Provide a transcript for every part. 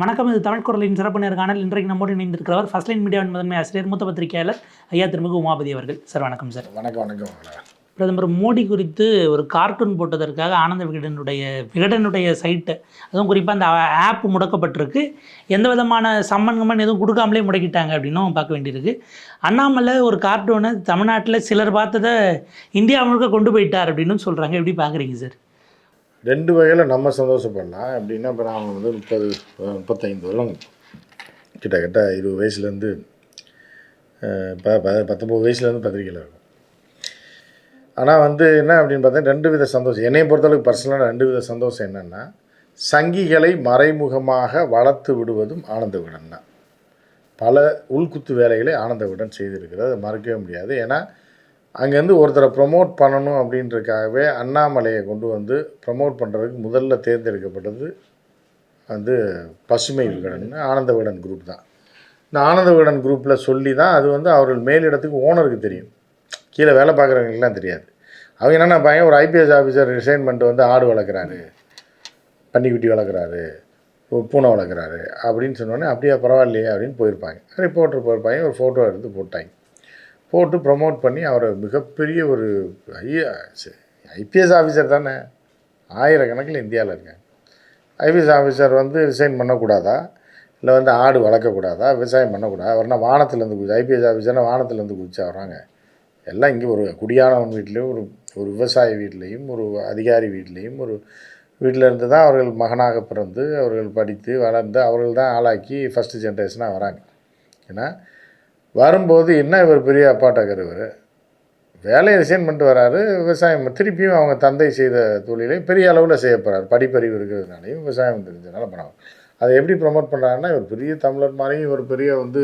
வணக்கம் இது தமிழ் குரலின் சிறப்பு நேர்காணல் இன்றைக்கு நம்மோடு இணைந்திருக்கிறவர் ஃபர்ஸ்ட் லைன் மீடியாவின் முதன்மை ஆசிரியர் மூத்த பத்திரிகையாளர் ஐயா திருமிகு உமாபதி அவர்கள். சார் வணக்கம் சார் வணக்கம் வணக்கம். பிரதமர் மோடி குறித்து ஒரு கார்ட்டூன் போட்டதற்காக ஆனந்த விகடனுடைய விகடனுடைய சைட்டு அதுவும் குறிப்பாக அந்த ஆப் முடக்கப்பட்டிருக்கு. எந்த விதமான சம்மன் கம்மன் எதுவும் கொடுக்காமலே முடக்கிட்டாங்க அப்படின்னும் பார்க்க வேண்டியிருக்கு. அண்ணாமலை ஒரு கார்ட்டூனை தமிழ்நாட்டில் சிலர் பார்த்ததை இந்தியா முழுக்க கொண்டு போயிட்டார் அப்படின்னு சொல்கிறாங்க எப்படி பார்க்குறீங்க சார் ரெண்டு வகையில் நம்ம சந்தோஷப்படலாம். எப்படின்னா இப்போ நான் வந்து முப்பது முப்பத்தைந்து வருடம் கிட்டத்தட்ட இருபது வயசுலேருந்து இப்போ ப பத்தொம்பது வயசுலேருந்து பத்திரிக்கையில் இருக்கும் ஆனால் வந்து என்ன அப்படின்னு பார்த்தா ரெண்டு வித சந்தோஷம். என்னை பொறுத்தளவுக்கு பர்சனலாக ரெண்டு வித சந்தோஷம் என்னென்னா சங்கிகளை மறைமுகமாக வளர்த்து விடுவதும் ஆனந்த விடன் தான். பல உள்குத்து வேலைகளை ஆனந்த விடன் செய்திருக்கிறது. அதை மறக்கவே முடியாது. ஏன்னா அங்கேருந்து ஒருத்தரை ப்ரொமோட் பண்ணணும் அப்படின்றதுக்காகவே அண்ணாமலையை கொண்டு வந்து ப்ரமோட் பண்ணுறதுக்கு முதல்ல தேர்ந்தெடுக்கப்பட்டது வந்து பசுமை விகடன் ஆனந்த விகடன் குரூப் தான். இந்த ஆனந்த விகடன் குரூப்பில் சொல்லி தான் அது வந்து அவர்கள் மேலிடத்துக்கு ஓனருக்கு தெரியும். கீழே வேலை பார்க்குறவங்களுக்குலாம் தெரியாது. அவங்க என்னென்ன பையன்? ஒரு ஐபிஎஸ் ஆஃபீஸர் ரிசைன் பண்ணிட்டு வந்து ஆடு வளர்க்குறாரு பன்னிக்குட்டி வளர்க்குறாரு பூனை வளர்க்குறாரு அப்படின்னு சொன்னோடனே அப்படியே பரவாயில்லையே அப்படின்னு போயிருப்பாங்க. ரிப்போர்ட்டர் போயிருப்பாங்க ஒரு ஃபோட்டோ எடுத்து போட்டாங்க. போட்டு ப்ரமோட் பண்ணி அவரை மிகப்பெரிய ஒரு ஐயா ஐபிஎஸ் ஆஃபீஸர் தானே. ஆயிரக்கணக்கில் இந்தியாவில் இருக்காங்க. ஐபிஎஸ் ஆஃபீஸர் வந்து ரிசைன் பண்ணக்கூடாதா? இல்லை வந்து ஆடு வளர்க்கக்கூடாதா? விவசாயம் பண்ணக்கூடாதா? அவர்னா வானத்துலேருந்து குதிச்சு ஐபிஎஸ் ஆஃபீஸர்னா வானத்துலேருந்து குதிச்சா வர்றாங்க எல்லாம் இங்கே ஒரு குடியானவன் வீட்லேயும் ஒரு ஒரு விவசாய வீட்லேயும் ஒரு அதிகாரி வீட்லேயும் ஒரு வீட்டில் இருந்து தான் அவர்கள் மகனாக பிறந்து அவர்கள் படித்து வளர்ந்து அவர்கள் தான் ஆளாக்கி ஃபஸ்ட்டு ஜென்ரேஷனாக வராங்க. ஏன்னா வரும்போது என்ன இவர் பெரிய அப்பாட்டக்கர் இவர்? வேலையை ரிசைன் பண்ணிட்டு வராரு விவசாயம் திருப்பியும் அவங்க தந்தை செய்த தொழிலை பெரிய அளவில் செய்ய போகிறார் படிப்பறிவு இருக்கிறதுனாலையும் விவசாயம் தெரிஞ்சதுனால பண்ணாங்க அதை எப்படி ப்ரமோட் பண்ணுறாருன்னா இவர் பெரிய தமிழர் மாதிரியும் இவர் பெரிய வந்து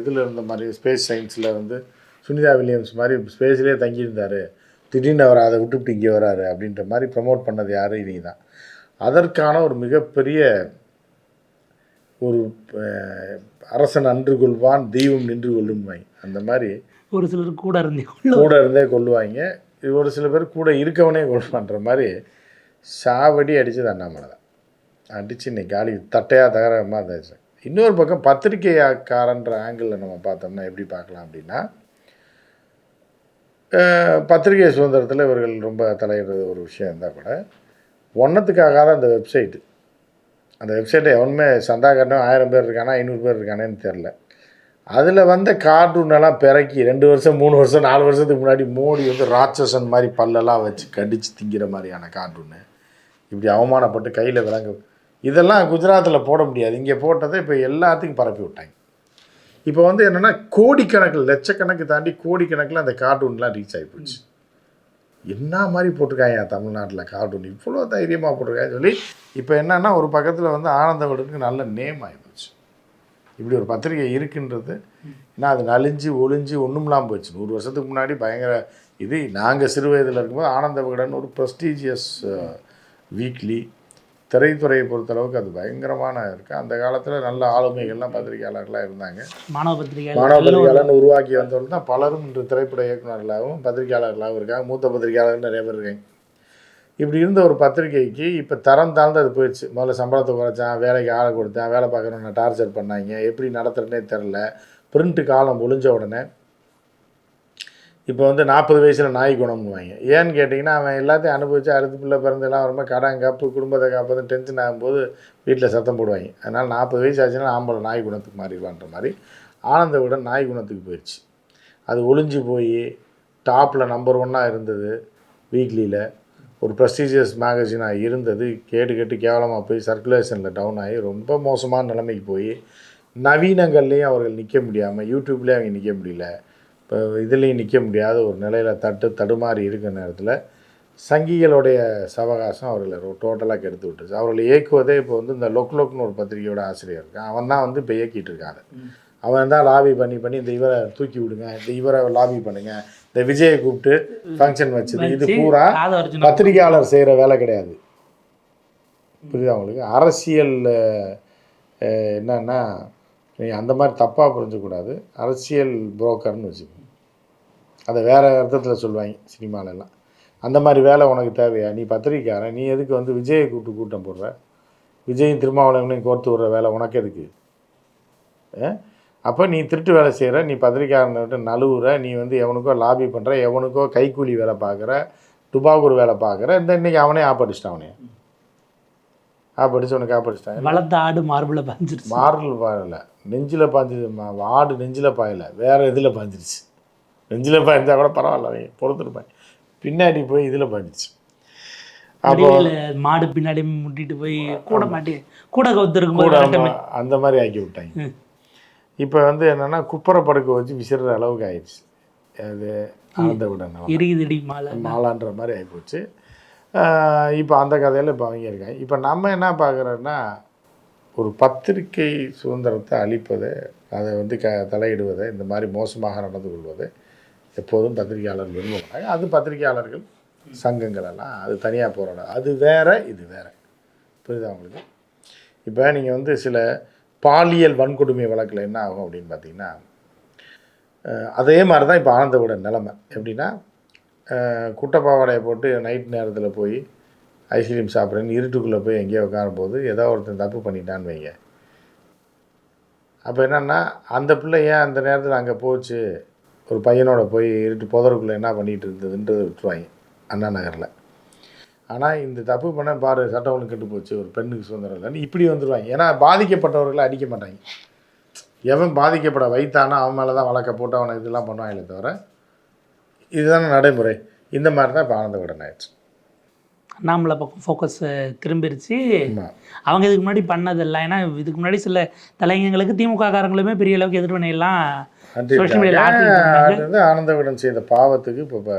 இதில் இருந்த மாதிரி ஸ்பேஸ் சயின்ஸில் வந்து சுனிதா வில்லியம்ஸ் மாதிரி ஸ்பேஸ்லேயே தங்கியிருந்தார். திடீர்னு அவர் அதை விட்டுவிட்டு இங்கே வராரு அப்படின்ற மாதிரி ப்ரமோட் பண்ணது யார்? இவங்க தான். அதற்கான ஒரு மிகப்பெரிய ஒரு அரசன் அன்று கொள்வான் தெய்வம் நின்று கொள்ளும்வாய் அந்த மாதிரி ஒரு சிலர் கூட இருந்தே கூட இருந்தே கொள்ளுவாங்க. ஒரு சில பேர் கூட இருக்கவனே கொள்வான்ற மாதிரி சாவடி அடித்தது அண்ணாமலை தான். அடித்து இன்னைக்கு காலி தட்டையாக தகரமாக இருந்துச்சு இன்னொரு பக்கம் பத்திரிகைக்காரன்ற ஆங்கிளில் நம்ம பார்த்தோம்னா எப்படி பார்க்கலாம் அப்படின்னா பத்திரிகை சுதந்திரத்தில் இவர்கள் ரொம்ப தலையிடுறது ஒரு விஷயம் இருந்தால் கூட ஒன்றத்துக்காகாத அந்த வெப்சைட்டு அந்த வெப்சைட்டில் எவனுமே சந்தாகரனும் ஆயிரம் பேர் இருக்கானா ஐநூறு பேர் இருக்கானேன்னு தெரில அதில் வந்த கார்ட்டூனெல்லாம் பிறக்கி ரெண்டு வருஷம் மூணு வருஷம் நாலு வருஷத்துக்கு முன்னாடி மோடி வந்து ராட்சசன் மாதிரி பல்லெல்லாம் வச்சு கடித்து திங்கிற மாதிரியான கார்ட்டூனு இப்படி அவமானப்பட்டு கையில் விலங்கு. இதெல்லாம் குஜராத்தில் போட முடியாது. இங்கே போட்டதை இப்போ எல்லாத்துக்கும் பரப்பி விட்டாங்க. இப்போ வந்து என்னென்னா கோடிக்கணக்கில் லட்சக்கணக்கு தாண்டி கோடிக்கணக்கில் அந்த கார்ட்டூன்லாம் ரீச் ஆகி போச்சு. என்ன மாதிரி போட்டிருக்காங்க தமிழ்நாட்டில்? கார்ட்டூன் இவ்வளோ தைரியமாக போட்டிருக்காங்க சொல்லி இப்போ என்னன்னா ஒரு பக்கத்தில் வந்து ஆனந்தவடனுக்கு நல்ல நேம் ஆகிப்போச்சு இப்படி ஒரு பத்திரிகை இருக்குன்றது ஏன்னா அது நலிஞ்சு ஒளிஞ்சு ஒன்றும்லாம் போச்சு நூறு வருஷத்துக்கு முன்னாடி பயங்கர இது. நாங்கள் சிறு வயதில் இருக்கும்போது ஆனந்த விகடன் ஒரு ப்ரெஸ்டீஜியஸ் வீக்லி uh, திரைத்துறையை பொறுத்தளவுக்கு அது பயங்கரமான இருக்குது அந்த காலத்தில் நல்ல ஆளுமைகள்லாம் பத்திரிகையாளர்களாக இருந்தாங்க. மாணவ பத்திரிகை மாணவ பத்திரிகையாளர்னு உருவாக்கி வந்தவர்கள் தான் பலரும் இன்று திரைப்பட இயக்குநர்களாகவும் பத்திரிகையாளர்களாகவும் இருக்காங்க. மூத்த பத்திரிகையாளர்கள் நிறைய பேர் இருக்காங்க. இப்படி இருந்த ஒரு பத்திரிகைக்கு இப்போ தரம் தாழ்ந்து அது போயிடுச்சு. முதல்ல சம்பளத்தை குறைச்சான் வேலைக்கு ஆளை கொடுத்தேன் வேலை பார்க்குறவனை டார்ச்சர் பண்ணாங்க. எப்படி நடத்துறதுனே தெரில பிரிண்ட்டு காலம் ஒளிஞ்ச உடனே இப்போ வந்து நாற்பது வயசில் நாய் குணம்னுவாங்க. ஏன்னு கேட்டிங்கன்னா அவன் எல்லாத்தையும் அனுபவித்து அடுத்த பிள்ளை பிறந்தெல்லாம் வரும்போது கடன் காப்பு குடும்பத்தை காப்பது டென்ஷன் ஆகும்போது வீட்டில் சத்தம் போடுவாங்க. அதனால் நாற்பது வயசு ஆச்சுன்னா ஆம்பளை நாய் குணத்துக்கு மாறிடுவான்ற மாதிரி ஆனந்த விட நாய் குணத்துக்கு போயிடுச்சு அது ஒளிஞ்சு போய் டாப்பில் நம்பர் ஒன்னாக இருந்தது வீக்லியில் ஒரு ப்ரெஸ்டீஜியஸ் மேகசினாக இருந்தது. கேட்டு கேட்டு கேவலமாக போய் சர்க்குலேஷனில் டவுன் ஆகி ரொம்ப மோசமான நிலைமைக்கு போய் நவீனங்கள்லேயும் அவர்கள் நிற்க முடியாமல் யூடியூப்லேயும் அவங்க நிற்க முடியல. இப்போ இதுலேயும் நிற்க முடியாத ஒரு நிலையில் தட்டு தடுமாறி இருக்கிற நேரத்தில் சங்கிகளுடைய சவகாசம் அவர்களை டோட்டலாக கெடுத்து விட்டுச்சு அவர்களை இயக்குவதே இப்போ வந்து இந்த லொக் லொக்னு ஒரு பத்திரிகையோட ஆசிரியர் இருக்கான். அவன் தான் வந்து இப்போ இயக்கிட்டு இருக்காங்க அவன் தான் லாபி பண்ணி பண்ணி இந்த இவரை தூக்கி விடுங்க இந்த இவரை லாபி பண்ணுங்க இந்த விஜயை கூப்பிட்டு ஃபங்க்ஷன் வச்சது இது பூரா பத்திரிகையாளர் செய்கிற வேலை கிடையாது. புரியுதா உங்களுக்கு? அரசியல் என்னன்னா நீ அந்த மாதிரி தப்பாக புரிஞ்சக்கூடாது அரசியல் புரோக்கர்னு வச்சுக்கோங்க. அதை வேறு அர்த்தத்தில் சொல்லுவாங்க சினிமாலெல்லாம். அந்த மாதிரி வேலை உனக்கு தேவையா? நீ பத்திரிக்கையாரன் நீ எதுக்கு வந்து விஜயை கூப்பிட்டு கூட்டம் போடுற? விஜயும் திருமாவளவனையும் கோர்த்து விடுற வேலை உனக்கு எதுக்கு? அப்போ நீ திருட்டு வேலை செய்கிற நீ பத்திரிக்கையாளர்கிட்ட நழுவுற நீ வந்து எவனுக்கோ லாபி பண்ணுற எவனுக்கோ கைக்கூலி வேலை பார்க்குற துபாகூர் வேலை பார்க்குற இந்த இன்னைக்கு அவனே ஆப்படிச்சிட்டான் அவனே ஆப்படிச்சு உனக்கு ஆப்படிச்சிட்டான். வளர்த்த ஆடு மார்பிள பாஞ்சிருச்சு மாரல் பாயல. நெஞ்சில் பாஞ்சது மா- ஆடு நெஞ்சில் பாயல வேற இதில் பாஞ்சிருச்சு. நெஞ்சில் பாய்ஞ்சா கூட பரவாயில்ல அவங்க பொறுத்துருப்பாங்க பின்னாடி போய் இதில் பாஞ்சிருச்சு. அப்போ மாடு பின்னாடி முட்டிட்டு போய் கூட மாட்டி கூட கவுத்திருக்கும் கூட அந்த மாதிரி ஆக்கி விட்டாங்க. இப்போ வந்து என்னன்னா குப்பரை படுக்க வச்சு விசிறுற அளவுக்கு ஆயிடுச்சு. அது ஆனந்த விடன் எரியுதடி மாலை. மாலான்ற மாதிரி ஆகிப்போச்சு இப்போ அந்த கதையில் இப்போ அவங்க இருக்காங்க. இப்போ நம்ம என்ன பார்க்குறோன்னா ஒரு பத்திரிகை சுதந்திரத்தை அழிப்பதை அதை வந்து க தலையிடுவதை இந்த மாதிரி மோசமாக நடந்து கொள்வதை எப்போதும் பத்திரிகையாளர் விரும்ப மாட்டாங்க அது பத்திரிகையாளர்கள் சங்கங்கள் எல்லாம் அது தனியாக போராடும் அது வேறு இது வேறு. புரியுதா உங்களுக்கு? இப்போ நீங்கள் வந்து சில பாலியல் வன்கொடுமை வழக்கில் என்ன ஆகும் அப்படின்னு பார்த்தீங்கன்னா அதே மாதிரி தான் இப்போ ஆனந்தவோட நிலைமை. எப்படின்னா அஹ் குட்டப்பாவாடையை போட்டு நைட் நேரத்தில் போய் ஐஸ்கிரீம் சாப்பிட்றேன்னு இருட்டுக்குள்ளே போய் எங்கேயோ உட்காரும்போது ஏதோ ஒருத்தன் தப்பு பண்ணிட்டான்னு வைங்க. அப்போ என்னென்னா அந்த பிள்ளை ஏன் அந்த நேரத்தில் அங்கே போச்சு? ஒரு பையனோட போய் இருட்டு புதருக்குள்ளே என்ன பண்ணிகிட்டு இருந்ததுன்றது விட்டுருவாங்க அண்ணா நகரில். ஆனால் இந்த தப்பு பண்ண பாரு சட்டம் ஒன்று கெட்டு போச்சு ஒரு பெண்ணுக்கு சுதந்திரம் இல்லைன்னு இப்படி வந்துடுவாங்க ஏன்னா பாதிக்கப்பட்டவர்களை அடிக்க மாட்டாங்க. எவன் பாதிக்கப்பட வைத்தானோ அவன் மேலே தான் வழக்க போட்டு அவனை இதெல்லாம் பண்ணுவாங்களே தவிர இதுதானே நடைமுறை. இந்த மாதிரி தான் இப்போ ஆனந்த விடன் ஆயிடுச்சு. அண்ணாமலை பக்கம் ஃபோக்கஸ் திரும்பிருச்சு. அவங்க இதுக்கு முன்னாடி பண்ணதெல்லாம் ஏன்னா இதுக்கு முன்னாடி சில தலைங்கங்களுக்கு திமுக காரங்களுமே பெரிய அளவுக்கு எதிர்வினையெல்லாம் நன்றி Social media ல ஆக்கிட்டு இருந்தாங்க. அது வந்து ஆனந்த விடன் செய்த பாவத்துக்கு இப்போ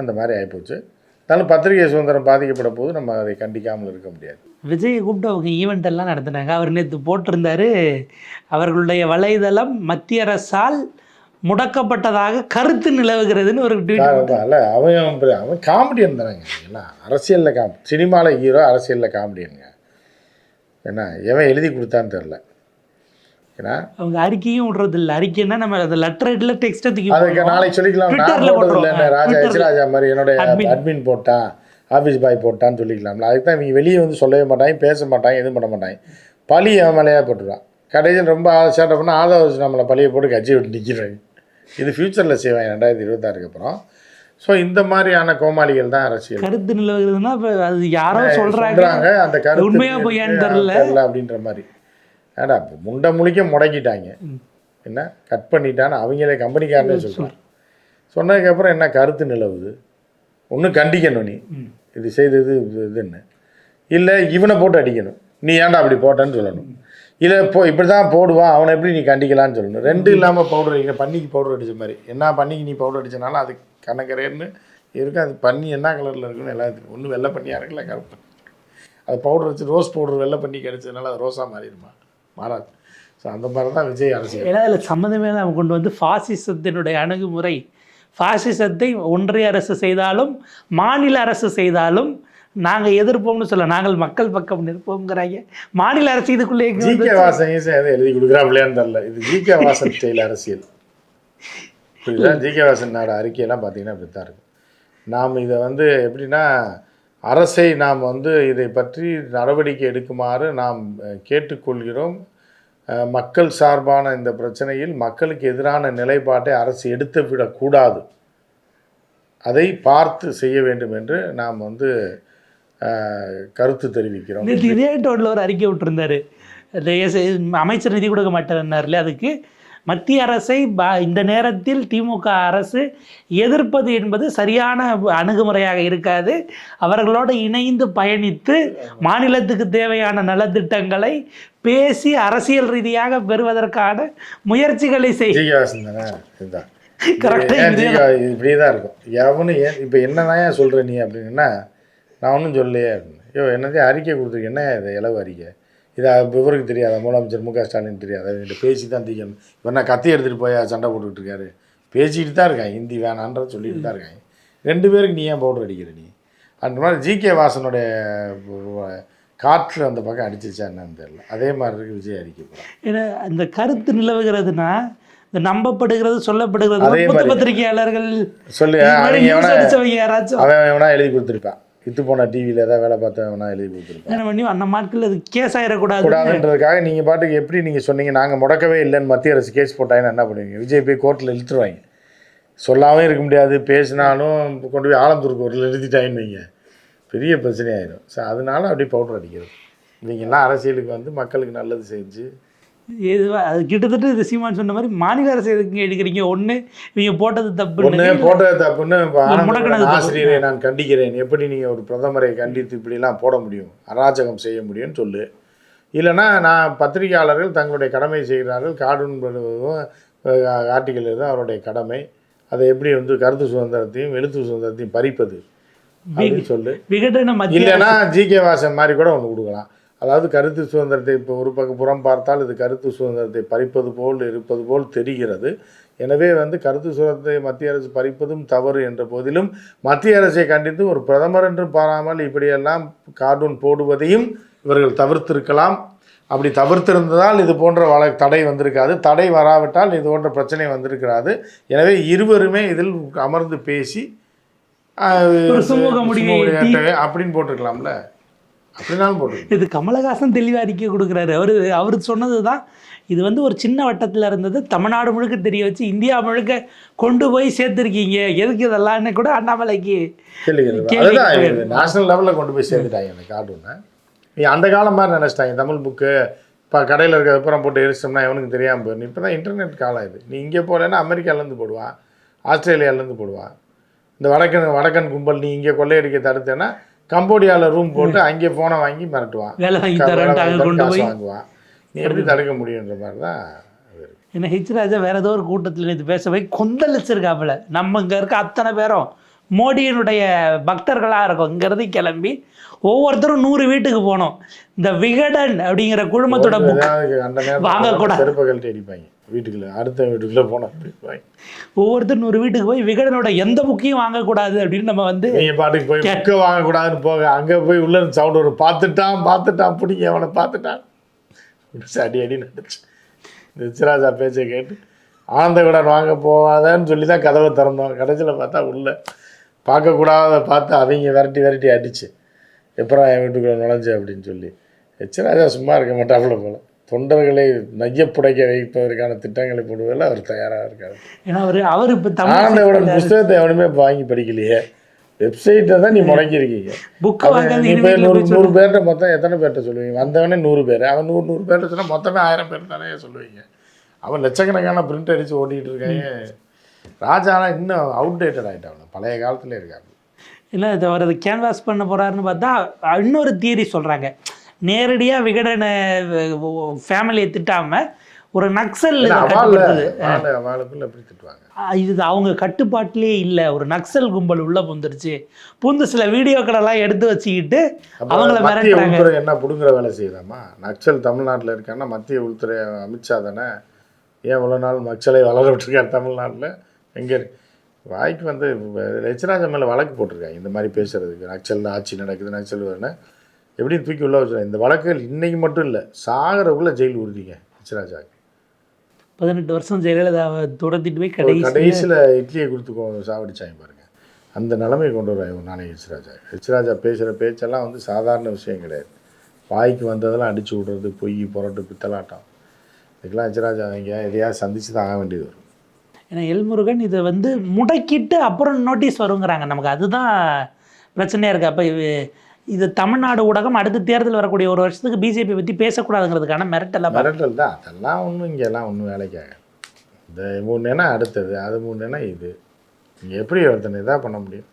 அந்த மாதிரி ஆகிப்போச்சு இருந்தாலும் பத்திரிகை சுதந்திரம் பாதிக்கப்பட போது நம்ம அதை கண்டிக்காமல் இருக்க முடியாது. விஜயை கூப்பிட்டு அவங்க ஈவெண்ட் எல்லாம் நடத்தினாங்க. அவர் நேற்று போட்டிருந்தாரு. அவர்களுடைய வலைதளம் மத்திய அரசால் முடக்கப்பட்டதாக கருத்து நிலவுகிறதுன்னு ஒரு அல்ல அவன் அவன் காமெடியன் தானேங்க. ஏன்னா அரசியலில் காம் சினிமாவில் ஹீரோ அரசியலில் காமெடியனுங்க ஏன்னா எவன் எழுதி கொடுத்தான்னு தெரில ஏன்னா அவங்க அறிக்கையும் விடுறது இல்லை அறிக்கைன்னா நம்ம அந்த லெட்டர் ஹெட்ல டெக்ஸ்ட்டை தூக்கி அதுக்கு. நாளைக்கு சொல்லிக்கலாம். நான் போட்டது இல்லை. ராஜா ராஜா மாதிரி Admin. அட்மின் போட்டான் ஆஃபீஸ் பாய் போட்டான்னு சொல்லிக்கலாம்ல. அதுக்கு தான் இவங்க வெளியே வந்து சொல்லவே மாட்டாங்க பேச மாட்டாங்க எதுவும் பண்ண மாட்டாங்க. பழி அவன் மேலேயே போட்டுருவான். கடைசியில் ரொம்ப சேட்டை பண்ணால் ஆதரவு நம்மளை பழியை போட்டு கட்சி விட்டு நிற்கிறாங்க இது ஃப்யூச்சரில் செய்வாங்க ரெண்டாயிரத்தி இருபத்தாறுக்கு அப்புறம். ஸோ இந்த மாதிரியான கோமாளிகள் தான் அரசியல். கருத்து நிலவுகிறதுன்னா இப்ப அது யாரோ சொல்றாங்க. அந்த கருத்து உண்மையா பொய்யான்னு தெரியல. தெரியல அப்படின்ற மாதிரி. ஏடா முண்டை முழிக்க முடக்கிட்டாங்க. என்ன? கட் பண்ணிட்டான்னு அவங்களே கம்பெனிக்காரனே சொல்கிறாங்க சொன்னதுக்கப்புறம் என்ன கருத்து நிலவுது? ஒன்று கண்டிக்கணும் நீ. இது செய்தது இது- இதுன்னு இல்லை இவனை போட்டு அடிக்கணும். நீ ஏன்டா அப்படி போட்டேன்னு சொல்லணும். இல்லை போ இப்படி தான் போடுவான் அவனை எப்படி நீ கண்டிக்கலாம்னு சொல்லணும். ரெண்டு இல்லாமல் பவுடர் அடிக்கிற பன்னிக்கு பவுடர் அடித்த மாதிரி. என்ன பன்னிக்கு நீ பவுடர் அடிச்சனாலும் அது கணக்கரேன்னு இருக்கும். அது பன்னி என்ன கலரில் இருக்குன்னு எல்லாம் தெரியும் ஒன்று வெள்ளை பண்ணியாக இருக்குல்ல கருப்பு. அது பவுடர் வச்சு ரோஸ் பவுடர் வெள்ளை பண்ணி கிடைச்சதுனால அது ரோஸாக மாறிடுமா? மாறாது. ஸோ அந்த மாதிரி தான் விஜய் அரசியல். ஏன்னா அதில் சம்மந்தமே தான் கொண்டு வந்து ஃபாசிசத்தினுடைய அணுகுமுறை ஃபாசிசத்தை ஒன்றிய அரசு செய்தாலும் மாநில அரசு செய்தாலும் நாங்கள் எதிர்ப்போம்னு சொல்ல நாங்கள் மக்கள் பக்கம் நிற்போங்கிறாங்க மாநில அரசு இதுக்குள்ளே எங்க ஜி வந்து- கே வாசன் எழுதி கொடுக்குறாப்லையான்னு தெரில. இது ஜி கே வாசன் ஸ்டைல் அரசியல். புரியுதா? ஜி கே வாசன் நாடு அறிக்கையெல்லாம் பார்த்தீங்கன்னா இப்படி தான் இருக்கு. நாம் இதை வந்து எப்படின்னா அரசை நாம் வந்து இதை பற்றி நடவடிக்கை எடுக்குமாறு நாம் கேட்டுக்கொள்கிறோம். மக்கள் சார்பான இந்த பிரச்சனையில் மக்களுக்கு எதிரான நிலைப்பாட்டை அரசு எடுத்து விடக்கூடாது அதை பார்த்து செய்ய வேண்டும் என்று நாம் வந்து கருத்து தெரிவிக்கிறோம். நேற்று இதே டோனில் ஒரு அறிக்கை விட்டுருந்தாரு. அமைச்சர் நிதி கொடுக்க மாட்டார்னார்ல அதுக்கு மத்திய அரசை பா இந்த நேரத்தில் திமுக அரசு எதிர்ப்பது என்பது சரியான அணுகுமுறையாக இருக்காது. அவர்களோடு இணைந்து பயணித்து மாநிலத்துக்கு தேவையான நலத்திட்டங்களை பேசி அரசியல் ரீதியாக பெறுவதற்கான முயற்சிகளை செய் ஜிகாசன் தானே? இதுதான் கரெக்டாக தான். இருக்கும். எவனும் ஏன் இப்போ என்னதான் சொல்கிற நீ அப்படின்னா நான் ஒன்றும் சொல்லலையே. அப்படின்னு ஐயோ என்னதே அறிக்கை கொடுத்துருக்கு? என்ன இது இளவு அறிக்கை? இது இவருக்கு தெரியாதா? முதலமைச்சர் மு க ஸ்டாலின் தெரியாதா? இவன்கிட்ட பேசி தான் தீக்கணும் நான் கத்தி எடுத்துகிட்டு போய் சண்டை போட்டுக்கிட்டு இருக்காரு. பேசிக்கிட்டு தான் இருக்காங்க. ஹிந்தி வேணான்ற சொல்லிட்டு தான் இருக்காங்க. ரெண்டு பேருக்கு நீ ஏன் பவுடர் அடிக்கிற நீ? அந்த மாதிரி ஜிகே வாசனுடைய காற்று அந்த பக்கம் அடிச்சிச்சா என்னன்னு தெரியல. அதே மாதிரி இருக்கு விஜய் அறிக்கை. ஏன்னா அந்த கருத்து நிலவுகிறதுனா இந்த நம்பப்படுகிறது சொல்லப்படுகிறது. பத்திரிகையாளர்கள் சொல்லு அவன் எவனா எழுதி கொடுத்துருப்பான். வித்து போன டிவியில் ஏதாவது வேலை பார்த்தவனா எழுதி கொடுத்துருப்பேன் அந்த நாட்கள் அது கேஸ் ஆயிடக்கூடாது கூடாதுன்றதுக்காக நீங்கள் பாட்டுக்கு எப்படி நீங்கள் சொன்னீங்க நாங்கள் முடக்கவே இல்லைன்னு மத்திய அரசு கேஸ் போட்டாங்கன்னா என்ன பண்ணுவீங்க? விஜய் போய் கோர்ட்டில் இழுத்துருவாங்க. சொல்லாமல் இருக்க முடியாது பேசினாலும் கொண்டு போய் ஆலந்தூர் கோர்ட்டில் எழுதிட்டாங்கன்னு வைங்க. பெரிய பிரச்சனையாயிடும் ஸோ அதனால அப்படியே பவுடர் அடிக்கிறது. இவங்கெல்லாம் அரசியலுக்கு வந்து மக்களுக்கு நல்லது செஞ்சு இது அது கிட்டத்தட்ட இது சீமான் சொன்ன மாதிரி மாநில அரசு எதுக்கு எடுக்கிறீங்க ஒண்ணு இவங்க போட்டது தப்பு ஒன்று போட்டது தப்புன்னு முடக்குனது. ஆசிரியரை நான் கண்டிக்கிறேன். எப்படி நீங்கள் ஒரு பிரதமரை கண்டித்து இப்படிலாம் போட முடியும்? அராஜகம் செய்ய முடியும்னு சொல்லு. இல்லைன்னா நான் பத்திரிகையாளர்கள் தங்களுடைய கடமை செய்கிறார்கள். கார்டூன் பண்ணுவதும் ஆர்டிக்கல் எழுதும் அவருடைய கடமை. அதை எப்படி வந்து கருத்து சுதந்திரத்தையும் எழுத்து சுதந்திரத்தையும் பறிப்பது? சொல்லு. இல்லைன்னா ஜிகே வாசன் மாதிரி கூட ஒன்று கொடுக்கலாம். அதாவது கருத்து சுதந்திரத்தை இப்போ ஒரு பக்கம் புறம் பார்த்தால் இது கருத்து சுதந்திரத்தை பறிப்பது போல் இருப்பது போல் தெரிகிறது. எனவே வந்து கருத்து சுதந்திரத்தை மத்திய அரசு பறிப்பதும் தவறு என்ற போதிலும் மத்திய அரசை கண்டித்து ஒரு பிரதமர் என்று பாராமல் இப்படியெல்லாம் கார்ட்டூன் போடுவதையும் இவர்கள் தவிர்த்திருக்கலாம். அப்படி தவிர்த்திருந்ததால் இது போன்ற வழ தடை வந்திருக்காது. தடை வராவிட்டால் இது போன்ற பிரச்சனை வந்திருக்கிறாது. எனவே இருவருமே இதில் அமர்ந்து பேசி அப்படின்னு போட்டிருக்கலாம்ல. இது கமலஹாசன் தெளிவாக அறிக்கை கொடுக்குறாரு. அவர் அவர் சொன்னது தான் இது வந்து ஒரு சின்ன வட்டத்தில் இருந்தது. தமிழ்நாடு முழுக்க தெரிய வச்சு இந்தியா முழுக்க கொண்டு போய் சேர்த்துருக்கீங்க. எதுக்கு இதெல்லாம்னு கூட அண்ணாமலைக்கு நேஷனல் லெவலில் கொண்டு போய் சேர்த்துட்டாங்க கார்ட்டூனை நீ அந்த காலம் மாதிரி நினச்சிட்டாங்க. தமிழ் புக்கு இப்போ கடையில் இருக்க அப்புறம் போட்டு எரிச்சோம்னா எவனுக்கு தெரியாமல் போயிடும். இப்போ தான் இன்டர்நெட் காலம் இது. நீ இங்கே போகலன்னா அமெரிக்காலேருந்து போடுவான் ஆஸ்திரேலியாலேருந்து போடுவான் இந்த வடக்கன் வடக்கன் கும்பல் நீ இங்கே கொள்ளையடிக்க தடுத்தேன்னா கம்போடியாவில் ரூம் போட்டு அங்கே ஃபோனை வாங்கி மிரட்டுவான். வேலை வாங்கி க- வேலை தரேன்ட்டு வாங்கி அங்கே கொண்டு போய். வாங்குவான். நீ எப்படி தடுக்க முடியுன்ற மாதிரி தான். என்ன ஹெச் ராஜா வேற ஏதோ ஒரு கூட்டத்தில் நேற்று பேச போய் கொந்தளிச்சிருக்காப்புல. நம்ம இங்கே இருக்க அத்தனை பேரும் மோடியினுடைய பக்தர்களாக இருக்கும் இங்கேருந்து கிளம்பி ஒவ்வொருத்தரும் நூறு வீட்டுக்கு போனோம். இந்த விகடன் அப்படிங்கிற குழுமத்தோட புக் வாங்கக்கூடாது. செருப்பை கழட்டி அடிப்பாங்க. வீட்டுக்குள்ள அடுத்த வீட்டுக்குள்ளே போனால் அடிப்பாங்க ஒவ்வொருத்தர் நூறு வீட்டுக்கு போய் விகடனோட எந்த புக்கையும் வாங்கக்கூடாது அப்படின்னு நம்ம வந்து நீங்க பாட்டுக்கு போய் புக்கை வாங்கக்கூடாதுன்னு போக அங்கே போய் உள்ள சவுண்ட் ஒரு பார்த்துட்டான் பார்த்துட்டான் பிடிங்க அவனை பார்த்துட்டான். அடி அடி நடிச்சு ரிச்சிராஜா பேச்சை கேட்டு ஆனந்த விடன் வாங்க போகாதன்னு சொல்லி தான் கதவை திறந்தோம். கடைசியில் பார்த்தா உள்ள பார்க்கக்கூடாத பார்த்து அவங்க விரட்டி விரட்டி அடிச்சு. எப்பறம் என் வீட்டுக்குள்ளே நுழைஞ்ச அப்படின்னு சொல்லி. எச்சராஜா சும்மா இருக்க மாட்டாப்புல போல. தொண்டர்களை நையப்புடைக்க வைப்பதற்கான திட்டங்களை போடுவதில் அவர் தயாராக இருக்காரு. ஏன்னா அவர் அவர் இப்போ ஆனந்தவிடன் புஸ்தகத்தை எவனுமே வாங்கி படிக்கலையே. வெப்சைட்டை தான் நீ முடங்கியிருக்கீங்க வாங்காத நீ நூறு நூறு பேர்கிட்ட மொத்தம் எத்தனை பேர்கிட்ட சொல்லுவீங்க? வந்தவனே நூறு பேர். அவன் நூறு நூறு பேர்கிட்ட சொன்னால் மொத்தமே ஆயிரம் பேர் தானே சொல்லுவீங்க. அவன் லட்சக்கணக்கான பிரிண்ட் அடித்து ஓட்டிகிட்டு இருக்காங்க. ராஜானா இன்னும் அவுடேட்டட் ஆகிட்டான் பழைய காலத்துல இருக்காங்க இல்லை அவர் அதை கேன்வாஸ் பண்ண போகிறாருன்னு பார்த்தா இன்னொரு தியரி சொல்கிறாங்க நேரடியாக விகடன ஃபேமிலியை திட்டாமல் ஒரு நக்சல் இதை அவங்க கட்டுப்பாட்டிலே இல்லை. ஒரு நக்சல் கும்பல் உள்ளே புந்துருச்சு புந்து சில வீடியோக்களெல்லாம் எடுத்து வச்சுக்கிட்டு அவங்கள மிரட்டுறாங்க. என்ன பிடுங்குற வேலை செய்யுதாம்மா? நக்சல் தமிழ்நாட்டில் இருக்கான்னா மத்திய உள்துறை அமித்ஷா தானே? ஏன் இவ்வளோ நாள் மக்களை வளர விட்டுருக்காரு தமிழ்நாட்டில்? எங்கே வாய்க்கு வந்து லட்சராஜ மேலே வழக்கு போட்டிருக்காங்க. இந்த மாதிரி பேசுறதுக்கு. நக்சல் ஆட்சி நடக்குது நக்சல் வருன்னு எப்படியும் தூக்கி உள்ள வச்சுருக்காங்க இந்த வழக்குகள் இன்னைக்கு மட்டும் இல்லை சாகரக்குள்ளே ஜெயில் உறுதிங்க லட்சராஜாக்கு பதினெட்டு வருஷம் ஜெயலலிதாவை துரத்திட்டு போய் கடைசி கடைசியில் இட்லியை கொடுத்து சாவடிச்சாங்க பாருங்க. அந்த நிலைமையை கொண்டு வராங்க நாளைக்கு ஹெச்ராஜா ஹெச்ராஜா பேசுகிற பேச்செல்லாம் வந்து சாதாரண விஷயம் கிடையாது. வாய்க்கு வந்ததெல்லாம் அடிச்சு விடுறது பொய் புரட்டு பித்தலாட்டம். இதுக்கெல்லாம் ஹெச்ராஜா அவங்க எதையாவது சந்திச்சு தான் ஆக வேண்டியது வரும். ஏன்னா எல்முருகன் இதை வந்து முடக்கிட்டு அப்புறம் நோட்டீஸ் வருங்கிறாங்க. நமக்கு அதுதான் பிரச்சனையாக இருக்குது அப்போ இது தமிழ்நாடு ஊடகம் அடுத்த தேர்தல் வரக்கூடிய ஒரு வருஷத்துக்கு பிஜேபி பற்றி பேசக்கூடாதுங்கிறதுக்கான மிரட்டலாம் மிரட்டல் தான். அதெல்லாம் ஒன்றும் இங்கெல்லாம் ஒன்றும் வேலைக்காக இந்த மூணுனா அடுத்தது அது மூணுனா இது. நீங்கள் எப்படி ஒருத்தனை இதாக பண்ண முடியும்?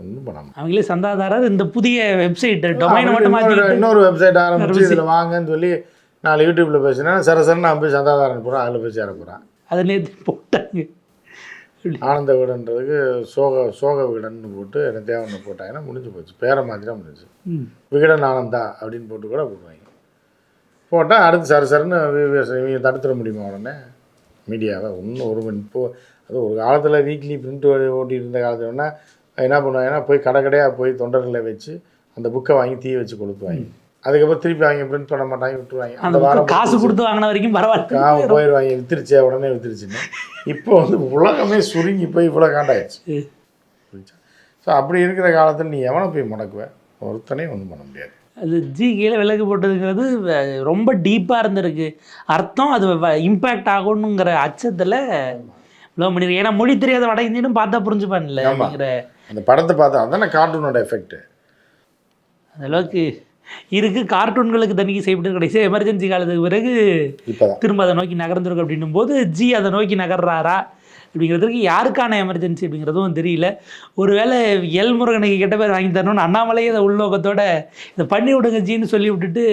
ஒன்றும் பண்ண முடியும் அவங்களே சந்தாதாரர். இந்த புதிய வெப்சைட் டொமைனை மட்டும் இன்னொரு வெப்சைட் ஆரம்பிச்சு ஆரம்பிச்சு. இதில் வாங்கன்னு சொல்லி நாலு யூடியூப்பில் பேசினா சரசரன்னு நான் போய் சந்தாதாரன் போகிறேன் அதில் போய் சேர போகிறேன் அதை நேற்று போட்டாங்க. ஆனந்த வீடுன்றதுக்கு சோக சோக வீடன்னு போட்டு எனக்கு தேவனை போட்டாங்கன்னா முடிஞ்சு போச்சு. பேரை மாற்றினா முடிஞ்சு. ம். விகடன் ஆனந்தா அப்படின்னு போட்டு கூட போடுவாங்க. போட்டால் அடுத்து சர சரன்னு இவங்க தடுத்துட முடியுமா உடனே? மீடியாவை இன்னும் ஒரு மணி இப்போ அது ஒரு காலத்தில் வீக்லி பிரிண்ட் ஓட்டிட்டு இருந்த காலத்துல வேணா என்ன பண்ணுவாங்கன்னா போய் கடை கடையாக போய் தொண்டர்களை வச்சு அந்த புக்கை வாங்கி தீ வச்சு கொளுத்துவாங்க. அதுக்கப்புறம் திருப்பி அவங்க பிரிண்ட் பண்ண மாட்டாங்க விட்டுருவாங்க. அந்த book காசு கொடுத்து வாங்கின வரைக்கும் பரவாயில்ல. காம போயிடுவாங்க வித்துருச்சே உடனே வித்துருச்சுன்னு. இப்போ வந்து உலகமே சுருங்கி போய் இவ்வளோ காண்டாயிடுச்சு. ஸோ அப்படி இருக்கிற காலத்தில் நீ எவனை போய் முடக்குவ? ஒருத்தனையும் ஒன்றும் பண்ண முடியாது. அது ஜி கீழே விலகு போட்டதுங்கிறது ரொம்ப டீப்பாக இருந்திருக்கு. அர்த்தம் அது இம்பேக்ட் ஆகணுங்கிற அச்சத்தில் இவ்வளோ பண்ணி ஏன்னா மொழி தெரியாத வட இந்தியனும் பார்த்தா புரிஞ்சுப்பான்ல. அப்படிங்கிற அந்த படத்தை பார்த்தா அதானே கார்ட்டூனோட எஃபெக்ட் அளவுக்கு இருக்கு கார்ட்டூன்களுக்கு தனிக்கு செய்யப்பட்டு கடைசி எமர்ஜென்சி காலத்துக்கு பிறகு திரும்ப அதை நோக்கி நகர்ந்துருக்கு அப்படின்னும் போது ஜி அதை நோக்கி நகர்றாரா அப்படிங்கிறதுக்கு யாருக்கான எமர்ஜென்சி அப்படிங்கிறதும் தெரியல. ஒருவேளை எல் முருகனுக்கு கெட்ட பேர் வாங்கி தரணும்னு அண்ணாமலையே அதை உள்நோக்கத்தோட இதை பண்ணி விடுங்க ஜின்னு சொல்லி விட்டுட்டு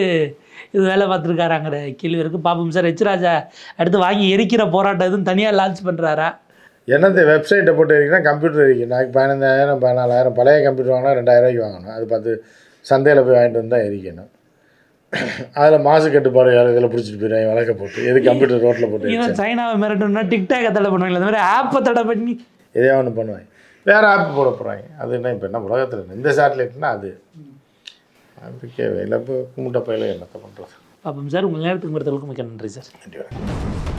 இது வேலை பார்த்துருக்காராங்கிற கேள்வி இருக்குது பாப்போம் சார் ராஜா அடுத்து வாங்கி எரிக்கிற போராட்டம் எதுவும் தனியாக லான்ச் பண்ணுறாரா என்னது வெப்சைட்டை போட்டு எரிக்கினா கம்ப்யூட்டர் எரிக்கும் நாளைக்கு பதினஞ்சாயிரம் பதினாலாயிரம் பழைய கம்ப்யூட்டர் வாங்கினா ரெண்டாயிரம் ரூபாய்க்கு வாங்கணும். அது பார்த்து சந்தையில் போய் வாங்கிட்டு வந்து தான் எரிக்கணும். அதில் மாசு கட்டுப்பாடு இதில் பிடிச்சிட்டு போயிடுவாங்க வழக்க போட்டு. எது கம்ப்யூட்டர் ரோட்டில் போட்டு சைனாவை மிரட்டணும்னா டிக்டாக்கை தடை பண்ணுவாங்க அந்த மாதிரி ஆப்பை தடை பண்ணி. எதையோ ஒன்று பண்ணுவாங்க. வேறு ஆப் போட போகிறாங்க அது என்ன இப்போ என்ன உலகத்தில் இந்த சேட்டலைட்னா அது. அதுக்கே வேலை. இப்போ கும்பிட்ட பயில என்னத்தை பண்ணுறது பாப்போம் சார் உங்கள் நேரத்துக்கு மறுத்தவர்களுக்கு மிக்க நன்றி சார். நன்றி வணக்கம்.